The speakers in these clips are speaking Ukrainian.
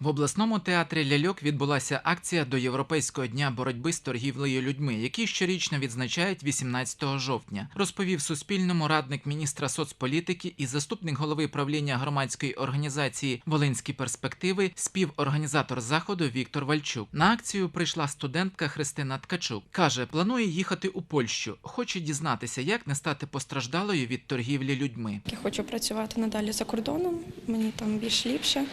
В обласному театрі ляльок відбулася акція до Європейського дня боротьби з торгівлею людьми, який щорічно відзначають 18 жовтня, розповів Суспільному радник міністра соцполітики і заступник голови правління громадської організації Волинські перспективи, співорганізатор заходу Віктор Вальчук. На акцію прийшла студентка Христина Ткачук. каже, планує їхати у Польщу, хоче дізнатися, як не стати постраждалою від торгівлі людьми. Я хочу працювати надалі за кордоном, мені там більш ліпше.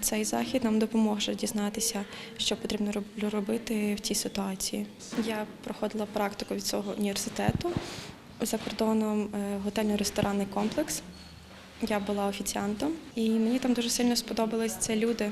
Цей захід нам допоможе дізнатися, що потрібно робити в цій ситуації. Я проходила практику від цього університету за кордоном е, готельно-ресторанний комплекс. Я була офіціантом, і мені там дуже сильно сподобались люди.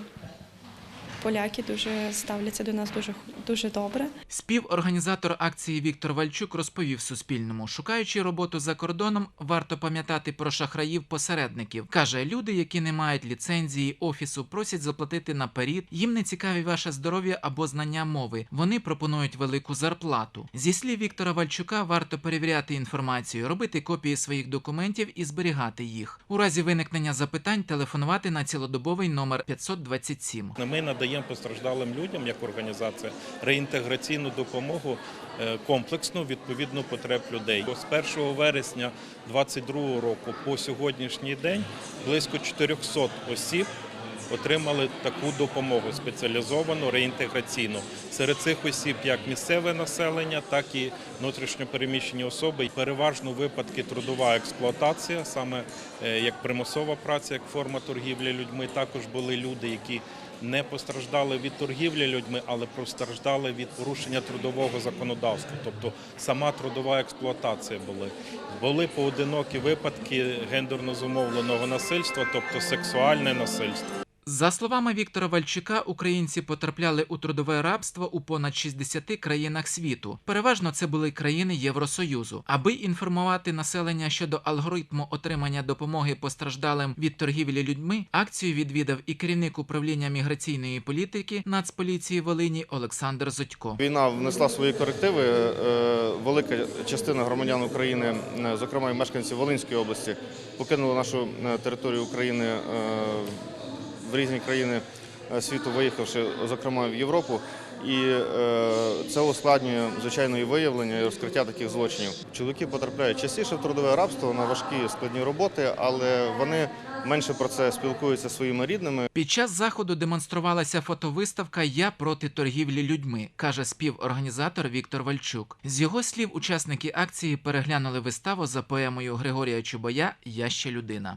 Поляки дуже ставляться до нас дуже дуже добре. Співорганізатор акції Віктор Вальчук розповів Суспільному, шукаючи роботу за кордоном, варто пам'ятати про шахраїв-посередників. каже, люди, які не мають ліцензії офісу, просять заплатити наперед. Їм не цікаві ваше здоров'я або знання мови. Вони пропонують велику зарплату. Зі слів Віктора Вальчука, варто перевіряти інформацію, робити копії своїх документів і зберігати їх. У разі виникнення запитань телефонувати на цілодобовий номер 527. Ми надаємо постраждалим людям як організація реінтеграційну допомогу е, комплексну відповідно потреб людей. З 1 вересня 2022 року по сьогоднішній день близько 400 осіб. Отримали таку допомогу спеціалізовану реінтеграційну. Серед цих осіб як місцеве населення, так і внутрішньопереміщені особи. Переважно випадки трудова експлуатація, саме е, як примусова праця, як форма торгівлі людьми. Також були люди, які не постраждали від торгівлі людьми, але постраждали від порушення трудового законодавства. Тобто сама трудова експлуатація були. Були поодинокі випадки гендерно зумовленого насильства, тобто сексуальне насильство. За словами Віктора Вальчука, українці потрапляли у трудове рабство у понад 60 країнах світу. Переважно це були країни Євросоюзу. Аби інформувати населення щодо алгоритму отримання допомоги постраждалим від торгівлі людьми, акцію відвідав і керівник управління міграційної політики Нацполіції Волині Олександр Зодько. Війна внесла свої корективи. Е, Велика частина громадян України, е, зокрема і мешканці Волинської області, покинули нашу е, територію України в різні країни е, світу, виїхавши, зокрема в Європу. І е, це ускладнює звичайно і виявлення і розкриття таких злочинів. Чоловіки потрапляють частіше в трудове рабство на важкі складні роботи, але вони менше про це спілкуються своїми рідними. Під час заходу демонструвалася фотовиставка Я проти торгівлі людьми, каже співорганізатор Віктор Вальчук. З його слів, учасники акції переглянули виставу за поемою Григорія Чубая Я ще людина.